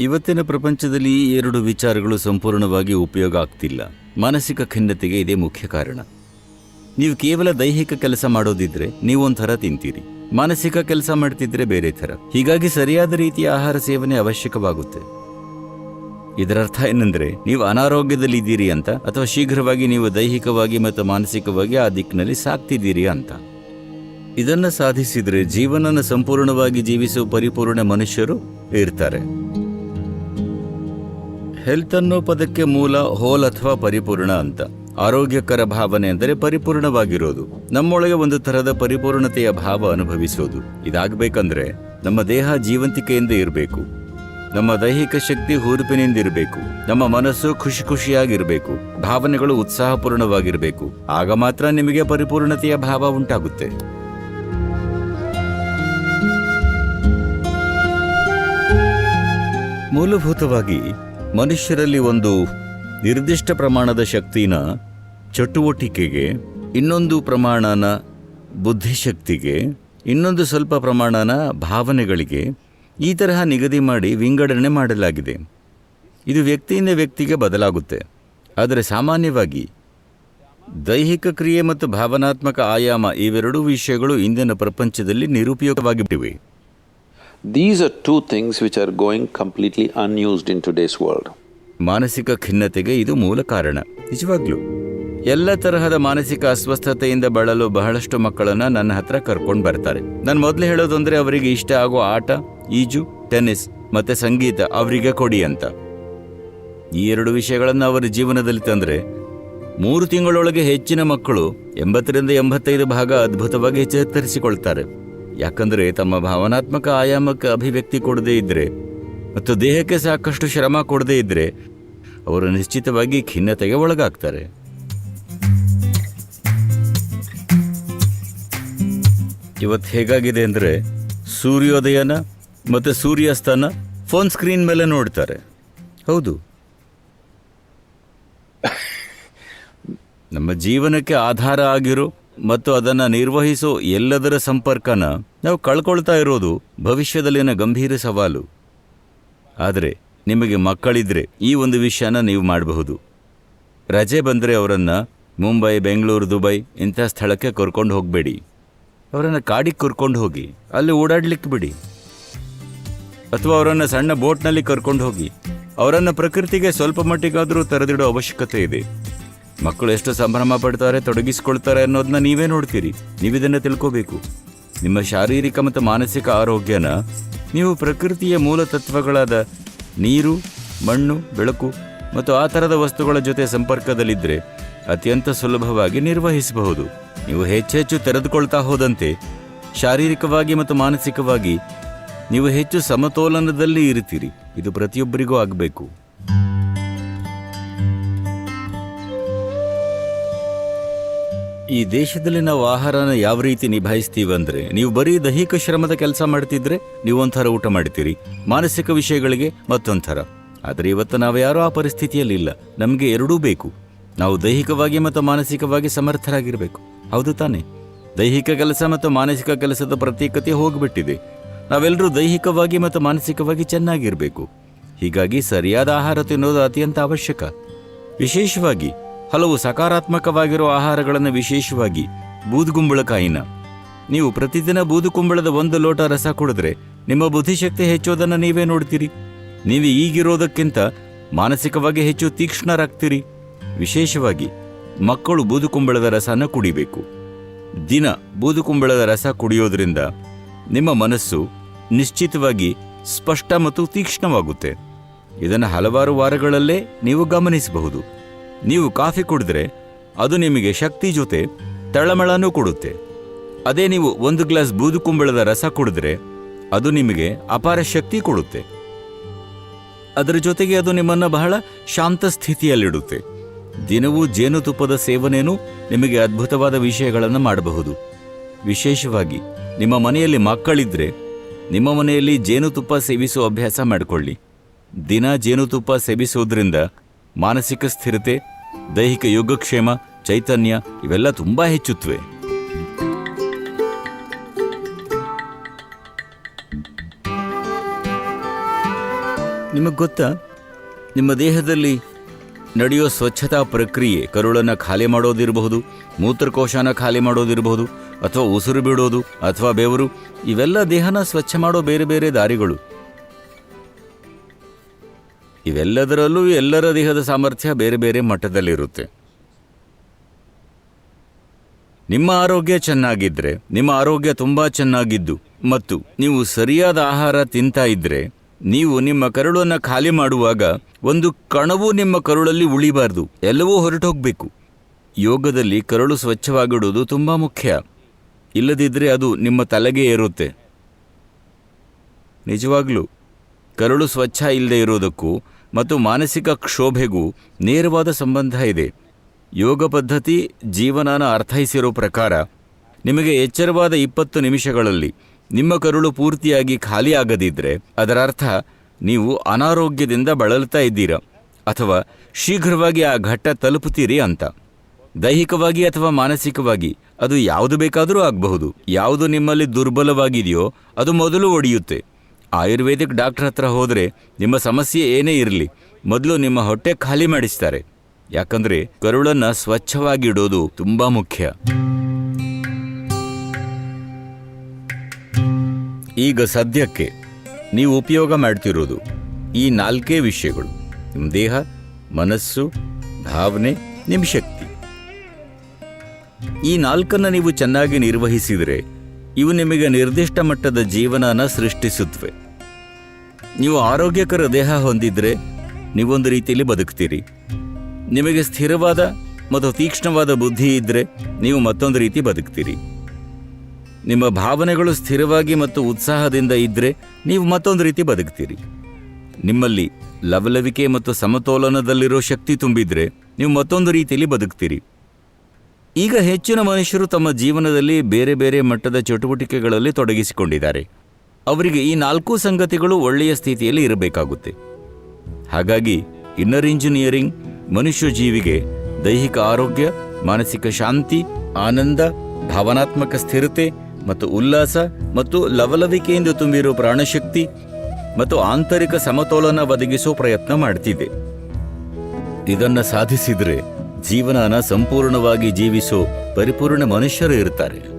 ಇವತ್ತಿನ ಪ್ರಪಂಚದಲ್ಲಿ ಈ ಎರಡು ವಿಚಾರಗಳು ಸಂಪೂರ್ಣವಾಗಿ ಉಪಯೋಗ ಆಗ್ತಿಲ್ಲ. ಮಾನಸಿಕ ಖಿನ್ನತೆಗೆ ಇದೇ ಮುಖ್ಯ ಕಾರಣ. ನೀವು ಕೇವಲ ದೈಹಿಕ ಕೆಲಸ ಮಾಡೋದಿದ್ರೆ ನೀವೊಂಥರ ತಿಂತೀರಿ. ಮಾನಸಿಕ ಕೆಲಸ ಮಾಡ್ತಿದ್ರೆ ಬೇರೆ ಥರ. ಹೀಗಾಗಿ ಸರಿಯಾದ ರೀತಿಯ ಆಹಾರ ಸೇವನೆ ಅವಶ್ಯಕವಾಗುತ್ತೆ. ಇದರರ್ಥ ಏನೆಂದರೆ, ನೀವು ಅನಾರೋಗ್ಯದಲ್ಲಿದ್ದೀರಿ ಅಂತ, ಅಥವಾ ಶೀಘ್ರವಾಗಿ ನೀವು ದೈಹಿಕವಾಗಿ ಮತ್ತು ಮಾನಸಿಕವಾಗಿ ಆ ದಿಕ್ಕಿನಲ್ಲಿ ಸಾಕ್ತಿದ್ದೀರಿ ಅಂತ. ಇದನ್ನು ಸಾಧಿಸಿದರೆ ಜೀವನನ ಸಂಪೂರ್ಣವಾಗಿ ಜೀವಿಸುವ ಪರಿಪೂರ್ಣ ಮನುಷ್ಯರು ಇರ್ತಾರೆ. ಹೆಲ್ತ್ ಅನ್ನೋ ಪದಕ್ಕೆ ಮೂಲ ಹೋಲ್ ಅಥವಾ ಪರಿಪೂರ್ಣ ಅಂತ. ಆರೋಗ್ಯಕರ ಭಾವನೆ ಅಂದರೆ ಪರಿಪೂರ್ಣವಾಗಿರೋದು. ನಮ್ಮೊಳಗೆ ಒಂದು ತರಹದ ಪರಿಪೂರ್ಣತೆಯ ಭಾವ ಅನುಭವಿಸೋದು. ಇದಾಗಬೇಕಂದ್ರೆ ನಮ್ಮ ದೇಹ ಜೀವಂತಿಕೆಯಿಂದ ಇರಬೇಕು. ನಮ್ಮ ದೈಹಿಕ ಶಕ್ತಿ ಹುರುಪಿನಿಂದ ಇರಬೇಕು. ನಮ್ಮ ಮನಸ್ಸು ಖುಷಿ ಖುಷಿಯಾಗಿರಬೇಕು. ಭಾವನೆಗಳು ಉತ್ಸಾಹಪೂರ್ಣವಾಗಿರಬೇಕು. ಆಗ ಮಾತ್ರ ನಿಮಗೆ ಪರಿಪೂರ್ಣತೆಯ ಭಾವ ಉಂಟಾಗುತ್ತೆ. ಮೂಲಭೂತವಾಗಿ ಮನುಷ್ಯರಲ್ಲಿ ಒಂದು ನಿರ್ದಿಷ್ಟ ಪ್ರಮಾಣದ ಶಕ್ತಿನ ಚಟುವಟಿಕೆಗೆ, ಇನ್ನೊಂದು ಪ್ರಮಾಣನ ಬುದ್ಧಿಶಕ್ತಿಗೆ, ಇನ್ನೊಂದು ಸ್ವಲ್ಪ ಪ್ರಮಾಣನ ಭಾವನೆಗಳಿಗೆ ಈ ತರಹ ನಿಗದಿ ಮಾಡಿ ವಿಂಗಡಣೆ ಮಾಡಲಾಗಿದೆ. ಇದು ವ್ಯಕ್ತಿಯಿಂದ ವ್ಯಕ್ತಿಗೆ ಬದಲಾಗುತ್ತೆ. ಆದರೆ ಸಾಮಾನ್ಯವಾಗಿ ದೈಹಿಕ ಕ್ರಿಯೆ ಮತ್ತು ಭಾವನಾತ್ಮಕ ಆಯಾಮ ಇವೆರಡೂ ವಿಷಯಗಳು ಇಂದಿನ ಪ್ರಪಂಚದಲ್ಲಿ ನಿರುಪಯೋಗವಾಗಿಬಿಟ್ಟಿವೆ These are two things which are going completely unused in today's world. ಮಾನಸಿಕ ಖಿನ್ನತೆಗೆ ಇದು ಮೂಲ ಕಾರಣ. ನಿಜವಾಗ್ಲೂ. ಎಲ್ಲ ತರಹದ ಮಾನಸಿಕ ಅಸ್ವಸ್ಥತೆಯಿಂದ ಬಳಲು ಬಹಳಷ್ಟು ಮಕ್ಕಳನ್ನ ನನ್ನ ಹತ್ರ ಕರ್ಕೊಂಡು ಬರ್ತಾರೆ. ನಾನು ಮೊದಲು ಹೇಳೋದಂದ್ರೆ ಅವರಿಗೆ ಇಷ್ಟ ಆಗೋ ಆಟ, ಈಜು, ಟೆನ್ನಿಸ್ ಮತ್ತೆ ಸಂಗೀತ ಅವರಿಗೆ ಕೊಡಿ ಅಂತ. ಈ ಎರಡು ವಿಷಯಗಳನ್ನು ಅವರ ಜೀವನದಲ್ಲಿ ತಂದ್ರೆ ಮೂರು ತಿಂಗಳೊಳಗೆ ಹೆಚ್ಚಿನ ಮಕ್ಕಳು ಎಂಬತ್ತರಿಂದ ಎಂಬತ್ತೈದು ಭಾಗ ಅದ್ಭುತವಾಗಿ ಚೇತರಿಸಿಕೊಳ್ತಾರೆ ಯಾಕಂದ್ರೆ ತಮ್ಮ ಭಾವನಾತ್ಮಕ ಆಯಾಮಕ್ಕೆ ಅಭಿವ್ಯಕ್ತಿ ಕೊಡದೇ ಇದ್ದರೆ ಮತ್ತು ದೇಹಕ್ಕೆ ಸಾಕಷ್ಟು ಶ್ರಮ ಕೊಡದೇ ಇದ್ದರೆ ಅವರು ನಿಶ್ಚಿತವಾಗಿ ಖಿನ್ನತೆಗೆ ಒಳಗಾಗ್ತಾರೆ. ಇವತ್ತು ಹೇಗಾಗಿದೆ ಅಂದರೆ ಸೂರ್ಯೋದಯನ ಮತ್ತು ಸೂರ್ಯಾಸ್ತನ ಫೋನ್ ಸ್ಕ್ರೀನ್ ಮೇಲೆ ನೋಡ್ತಾರೆ. ಹೌದು. ನಮ್ಮ ಜೀವನಕ್ಕೆ ಆಧಾರ ಆಗಿರೋ ಮತ್ತು ಅದನ್ನು ನಿರ್ವಹಿಸೋ ಎಲ್ಲದರ ಸಂಪರ್ಕನ ನಾವು ಕಳ್ಕೊಳ್ತಾ ಇರೋದು ಭವಿಷ್ಯದಲ್ಲಿನ ಗಂಭೀರ ಸವಾಲು. ಆದರೆ, ನಿಮಗೆ ಮಕ್ಕಳಿದ್ರೆ ಈ ಒಂದು ವಿಷಯನ ನೀವು ಮಾಡಬಹುದು. ರಜೆ ಬಂದರೆ ಅವರನ್ನು ಮುಂಬೈ, ಬೆಂಗಳೂರು, ದುಬೈ ಇಂಥ ಸ್ಥಳಕ್ಕೆ ಕರ್ಕೊಂಡು ಹೋಗಬೇಡಿ. ಅವರನ್ನು ಕಾಡಿಗೆ ಕರ್ಕೊಂಡು ಹೋಗಿ, ಅಲ್ಲಿ ಓಡಾಡ್ಲಿಕ್ಕೆ ಬಿಡಿ. ಅಥವಾ ಅವರನ್ನು ಸಣ್ಣ ಬೋಟ್ನಲ್ಲಿ ಕರ್ಕೊಂಡು ಹೋಗಿ, ಅವರನ್ನು ಪ್ರಕೃತಿಗೆ ಸ್ವಲ್ಪ ಮಟ್ಟಿಗಾದರೂ ತೆರೆದಿಡೋ ಅವಶ್ಯಕತೆ ಇದೆ. ಮಕ್ಕಳು ಎಷ್ಟು ಸಂಭ್ರಮ ಪಡ್ತಾರೆ, ತೊಡಗಿಸಿಕೊಳ್ತಾರೆ ಅನ್ನೋದನ್ನ ನೀವೇ ನೋಡ್ತೀರಿ. ನೀವಿದನ್ನು ತಿಳ್ಕೋಬೇಕು. ನಿಮ್ಮ ಶಾರೀರಿಕ ಮತ್ತು ಮಾನಸಿಕ ಆರೋಗ್ಯನ ನೀವು ಪ್ರಕೃತಿಯ ಮೂಲ ತತ್ವಗಳಾದ ನೀರು, ಮಣ್ಣು, ಬೆಳಕು ಮತ್ತು ಆ ಥರದ ವಸ್ತುಗಳ ಜೊತೆ ಸಂಪರ್ಕದಲ್ಲಿದ್ದರೆ ಅತ್ಯಂತ ಸುಲಭವಾಗಿ ನಿರ್ವಹಿಸಬಹುದು. ನೀವು ಹೆಚ್ಚೆಚ್ಚು ತೆರೆದುಕೊಳ್ತಾ ಹೋದಂತೆ ಶಾರೀರಿಕವಾಗಿ ಮತ್ತು ಮಾನಸಿಕವಾಗಿ ನೀವು ಹೆಚ್ಚು ಸಮತೋಲನದಲ್ಲಿ ಇರ್ತೀರಿ ಇದು ಪ್ರತಿಯೊಬ್ಬರಿಗೂ ಆಗಬೇಕು. ಈ ದೇಶದಲ್ಲಿ ನಾವು ಆಹಾರನ ಯಾವ ರೀತಿ ನಿಭಾಯಿಸ್ತೀವಿ ಅಂದ್ರೆ ನೀವು ಬರೀ ದೈಹಿಕ ಶ್ರಮದ ಕೆಲಸ ಮಾಡ್ತಿದ್ರೆ ನೀವು ಒಂಥರ ಊಟ ಮಾಡ್ತೀರಿ, ಮಾನಸಿಕ ವಿಷಯಗಳಿಗೆ ಮತ್ತೊಂಥರ. ಆದರೆ ಇವತ್ತು ನಾವು ಯಾರೂ ಆ ಪರಿಸ್ಥಿತಿಯಲ್ಲಿ ಇಲ್ಲ, ನಮಗೆ ಎರಡೂ ಬೇಕು. ನಾವು ದೈಹಿಕವಾಗಿ ಮತ್ತು ಮಾನಸಿಕವಾಗಿ ಸಮರ್ಥರಾಗಿರಬೇಕು. ಹೌದು ತಾನೇ? ದೈಹಿಕ ಕೆಲಸ ಮತ್ತು ಮಾನಸಿಕ ಕೆಲಸದ ಪ್ರತ್ಯೇಕತೆ ಹೋಗಿಬಿಟ್ಟಿದೆ. ನಾವೆಲ್ಲರೂ ದೈಹಿಕವಾಗಿ ಮತ್ತು ಮಾನಸಿಕವಾಗಿ ಚೆನ್ನಾಗಿರಬೇಕು. ಹೀಗಾಗಿ ಸರಿಯಾದ ಆಹಾರ ತಿನ್ನೋದು ಅತ್ಯಂತ ಅವಶ್ಯಕ. ವಿಶೇಷವಾಗಿ ಹಲವು ಸಕಾರಾತ್ಮಕವಾಗಿರುವ ಆಹಾರಗಳನ್ನು ವಿಶೇಷವಾಗಿ ಬೂದುಗುಂಬಳಕಾಯಿನ. ನೀವು ಪ್ರತಿದಿನ ಬೂದುಕುಂಬಳದ ಒಂದು ಲೋಟ ರಸ ಕುಡಿದ್ರೆ ನಿಮ್ಮ ಬುದ್ಧಿಶಕ್ತಿ ಹೆಚ್ಚೋದನ್ನು ನೀವೇ ನೋಡ್ತೀರಿ. ನೀವು ಈಗಿರೋದಕ್ಕಿಂತ ಮಾನಸಿಕವಾಗಿ ಹೆಚ್ಚು ತೀಕ್ಷ್ಣರಾಗ್ತೀರಿ. ವಿಶೇಷವಾಗಿ ಮಕ್ಕಳು ಬೂದುಕುಂಬಳದ ರಸನ ಕುಡಿಬೇಕು. ದಿನ ಬೂದುಕುಂಬಳದ ರಸ ಕುಡಿಯೋದ್ರಿಂದ ನಿಮ್ಮ ಮನಸ್ಸು ನಿಶ್ಚಿತವಾಗಿ ಸ್ಪಷ್ಟ ಮತ್ತು ತೀಕ್ಷ್ಣವಾಗುತ್ತೆ. ಇದನ್ನು ಹಲವಾರು ವಾರಗಳಲ್ಲೇ ನೀವು ಗಮನಿಸಬಹುದು. ನೀವು ಕಾಫಿ ಕುಡಿದ್ರೆ ಅದು ನಿಮಗೆ ಶಕ್ತಿ ಜೊತೆ ತಳಮಳನೂ ಕೊಡುತ್ತೆ. ಅದೇ ನೀವು ಒಂದು ಗ್ಲಾಸ್ ಬೂದುಕುಂಬಳದ ರಸ ಕುಡಿದ್ರೆ ಅದು ನಿಮಗೆ ಅಪಾರ ಶಕ್ತಿ ಕೊಡುತ್ತೆ. ಅದರ ಜೊತೆಗೆ ಅದು ನಿಮ್ಮನ್ನು ಬಹಳ ಶಾಂತ ಸ್ಥಿತಿಯಲ್ಲಿಡುತ್ತೆ. ದಿನವೂ ಜೇನುತುಪ್ಪದ ಸೇವನೆಯೂ ನಿಮಗೆ ಅದ್ಭುತವಾದ ವಿಷಯಗಳನ್ನು ಮಾಡಬಹುದು. ವಿಶೇಷವಾಗಿ ನಿಮ್ಮ ಮನೆಯಲ್ಲಿ ಮಕ್ಕಳಿದ್ರೆ ನಿಮ್ಮ ಮನೆಯಲ್ಲಿ ಜೇನುತುಪ್ಪ ಸೇವಿಸುವ ಅಭ್ಯಾಸ ಮಾಡಿಕೊಳ್ಳಿ. ದಿನ ಜೇನುತುಪ್ಪ ಸೇವಿಸೋದ್ರಿಂದ ಮಾನಸಿಕ ಸ್ಥಿರತೆ, ದೈಹಿಕ ಯೋಗಕ್ಷೇಮ, ಚೈತನ್ಯ ಇವೆಲ್ಲ ತುಂಬಾ ಹೆಚ್ಚುತ್ತವೆ. ನಿಮಗೆ ಗೊತ್ತಾ? ನಿಮ್ಮ ದೇಹದಲ್ಲಿ ನಡೆಯೋ ಸ್ವಚ್ಛತಾ ಪ್ರಕ್ರಿಯೆ ಕರುಳನ್ನು ಖಾಲಿ ಮಾಡೋದಿರಬಹುದು, ಮೂತ್ರಕೋಶನ ಖಾಲಿ ಮಾಡೋದಿರಬಹುದು, ಅಥವಾ ಉಸಿರು ಬಿಡೋದು ಅಥವಾ ಬೆವರು, ಇವೆಲ್ಲ ದೇಹನ ಸ್ವಚ್ಛ ಮಾಡೋ ಬೇರೆ ಬೇರೆ ದಾರಿಗಳು. ಇವೆಲ್ಲದರಲ್ಲೂ ಎಲ್ಲರ ದೇಹದ ಸಾಮರ್ಥ್ಯ ಬೇರೆ ಬೇರೆ ಮಟ್ಟದಲ್ಲಿರುತ್ತೆ. ನಿಮ್ಮ ಆರೋಗ್ಯ ಚೆನ್ನಾಗಿದ್ದರೆ ನಿಮ್ಮ ಆರೋಗ್ಯ ತುಂಬ ಚೆನ್ನಾಗಿದ್ದು, ಮತ್ತು ನೀವು ಸರಿಯಾದ ಆಹಾರ ತಿಂತಾ ಇದ್ದರೆ ನೀವು ನಿಮ್ಮ ಕರುಳನ್ನು ಖಾಲಿ ಮಾಡುವಾಗ ಒಂದು ಕಣವೂ ನಿಮ್ಮ ಕರುಳಲ್ಲಿ ಉಳಿಬಾರ್ದು, ಎಲ್ಲವೂ ಹೊರಟೋಗ್ಬೇಕು. ಯೋಗದಲ್ಲಿ ಕರುಳು ಸ್ವಚ್ಛವಾಗಿಡೋದು ತುಂಬ ಮುಖ್ಯ. ಇಲ್ಲದಿದ್ದರೆ ಅದು ನಿಮ್ಮ ತಲೆಗೆ ಏರುತ್ತೆ. ನಿಜವಾಗ್ಲೂ ಕರುಳು ಸ್ವಚ್ಛ ಇಲ್ಲದೆ ಇರೋದಕ್ಕೂ ಮತ್ತು ಮಾನಸಿಕ ಕ್ಷೋಭೆಗೂ ನೇರವಾದ ಸಂಬಂಧ ಇದೆ. ಯೋಗ ಪದ್ಧತಿ ಜೀವನನ ಅರ್ಥೈಸಿರೋ ಪ್ರಕಾರ ನಿಮಗೆ ಎಚ್ಚರವಾದ ಇಪ್ಪತ್ತು ನಿಮಿಷಗಳಲ್ಲಿ ನಿಮ್ಮ ಕರುಳು ಪೂರ್ತಿಯಾಗಿ ಖಾಲಿಯಾಗದಿದ್ದರೆ ಅದರ ಅರ್ಥ ನೀವು ಅನಾರೋಗ್ಯದಿಂದ ಬಳಲ್ತಾ ಇದ್ದೀರಾ ಅಥವಾ ಶೀಘ್ರವಾಗಿ ಆ ಘಟ್ಟ ತಲುಪುತ್ತೀರಿ ಅಂತ. ದೈಹಿಕವಾಗಿ ಅಥವಾ ಮಾನಸಿಕವಾಗಿ ಅದು ಯಾವುದು ಬೇಕಾದರೂ ಆಗಬಹುದು. ಯಾವುದು ನಿಮ್ಮಲ್ಲಿ ದುರ್ಬಲವಾಗಿದೆಯೋ ಅದು ಮೊದಲು ಒಡೆಯುತ್ತೆ. ಆಯುರ್ವೇದಿಕ್ ಡಾಕ್ಟರ್ ಹತ್ರ ಹೋದರೆ ನಿಮ್ಮ ಸಮಸ್ಯೆ ಏನೇ ಇರಲಿ, ಮೊದಲು ನಿಮ್ಮ ಹೊಟ್ಟೆ ಖಾಲಿ ಮಾಡಿಸ್ತಾರೆ. ಯಾಕಂದ್ರೆ ಕರುಳನ್ನ ಸ್ವಚ್ಛವಾಗಿಡೋದು ತುಂಬಾ ಮುಖ್ಯ. ಈಗ ಸದ್ಯಕ್ಕೆ ನೀವು ಉಪಯೋಗ ಮಾಡ್ತಿರೋದು ಈ ನಾಲ್ಕೇ ವಿಷಯಗಳು. ನಿಮ್ಮ ದೇಹ, ಮನಸ್ಸು, ಭಾವನೆ, ನಿಮ್ಮ ಶಕ್ತಿ. ಈ ನಾಲ್ಕನ್ನ ನೀವು ಚೆನ್ನಾಗಿ ನಿರ್ವಹಿಸಿದರೆ ಇವು ನಿಮಗೆ ನಿರ್ದಿಷ್ಟ ಮಟ್ಟದ ಜೀವನನ ಸೃಷ್ಟಿಸುತ್ತವೆ ನೀವು ಆರೋಗ್ಯಕರ ದೇಹ ಹೊಂದಿದ್ರೆ ನೀವೊಂದು ರೀತಿಯಲ್ಲಿ ಬದುಕ್ತೀರಿ. ನಿಮಗೆ ಸ್ಥಿರವಾದ ಮತ್ತು ತೀಕ್ಷ್ಣವಾದ ಬುದ್ಧಿ ಇದ್ದರೆ ನೀವು ಮತ್ತೊಂದು ರೀತಿ ಬದುಕ್ತೀರಿ. ನಿಮ್ಮ ಭಾವನೆಗಳು ಸ್ಥಿರವಾಗಿ ಮತ್ತು ಉತ್ಸಾಹದಿಂದ ಇದ್ದರೆ ನೀವು ಮತ್ತೊಂದು ರೀತಿ ಬದುಕ್ತೀರಿ. ನಿಮ್ಮಲ್ಲಿ ಲವಲವಿಕೆ ಮತ್ತು ಸಮತೋಲನದಲ್ಲಿರೋ ಶಕ್ತಿ ತುಂಬಿದ್ರೆ ನೀವು ಮತ್ತೊಂದು ರೀತಿಯಲ್ಲಿ ಬದುಕ್ತೀರಿ. ಈಗ ಹೆಚ್ಚಿನ ಮನುಷ್ಯರು ತಮ್ಮ ಜೀವನದಲ್ಲಿ ಬೇರೆ ಬೇರೆ ಮಟ್ಟದ ಚಟುವಟಿಕೆಗಳಲ್ಲಿ ತೊಡಗಿಸಿಕೊಂಡಿದ್ದಾರೆ. ಅವರಿಗೆ ಈ ನಾಲ್ಕು ಸಂಗತಿಗಳು ಒಳ್ಳೆಯ ಸ್ಥಿತಿಯಲ್ಲಿ ಇರಬೇಕಾಗುತ್ತೆ. ಹಾಗಾಗಿ ಇನ್ನರ್ ಇಂಜಿನಿಯರಿಂಗ್, ಮನುಷ್ಯ ಜೀವಿಗೆ ದೈಹಿಕ ಆರೋಗ್ಯ, ಮಾನಸಿಕ ಶಾಂತಿ, ಆನಂದ, ಭಾವನಾತ್ಮಕ ಸ್ಥಿರತೆ ಮತ್ತು ಉಲ್ಲಾಸ ಮತ್ತು ಲವಲವಿಕೆಯಿಂದ ತುಂಬಿರೋ ಪ್ರಾಣಶಕ್ತಿ ಮತ್ತು ಆಂತರಿಕ ಸಮತೋಲನ ಒದಗಿಸೋ ಪ್ರಯತ್ನ ಮಾಡ್ತಿದೆ. ಇದನ್ನು ಸಾಧಿಸಿದರೆ ಜೀವನನ ಸಂಪೂರ್ಣವಾಗಿ ಜೀವಿಸೋ ಪರಿಪೂರ್ಣ ಮನುಷ್ಯರು ಇರ್ತಾರೆ.